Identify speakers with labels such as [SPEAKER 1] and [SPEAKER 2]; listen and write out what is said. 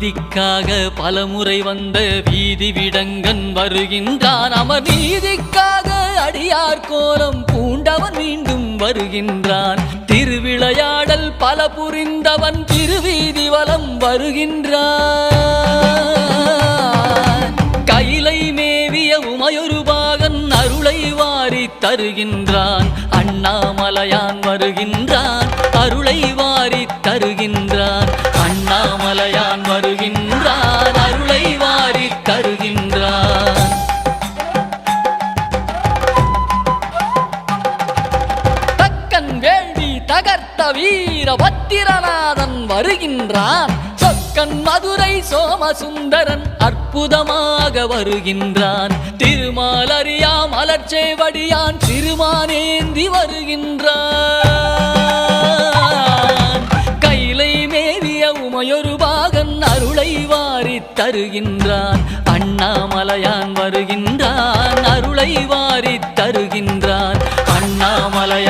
[SPEAKER 1] நீதிக்காக பலமுறை வந்த வீதி விடங்கன் வருகின்றான். அமர் நீதிக்காக அடியார் கோலம் பூண்டவன் மீண்டும் வருகின்றான். திருவிளையாடல் பல புரிந்தவன் திருவீதி வலம் வருகின்றான். கைலை மேவிய உமையொரு பாகன் அருளை வாரி தருகின்றான். அண்ணாமலையான் வருகின்றான் அருளை வாரி தருகின்றான். தகர்த்த வீர பத்திரநாதன் வருகின்றான். சொக்கன் மதுரை சோமசுந்தரன் அற்புதமாக வருகின்றான். திருமாலறியா மலர்ச்சேவடியான் திருமானேந்தி வருகின்றான். கைலை மேவிய உமையொரு பாகன் அருளை வாரி தருகின்றான். அண்ணாமலையான் வருகின்றான் அருளை வாரி தருகின்றான். அண்ணாமலையான்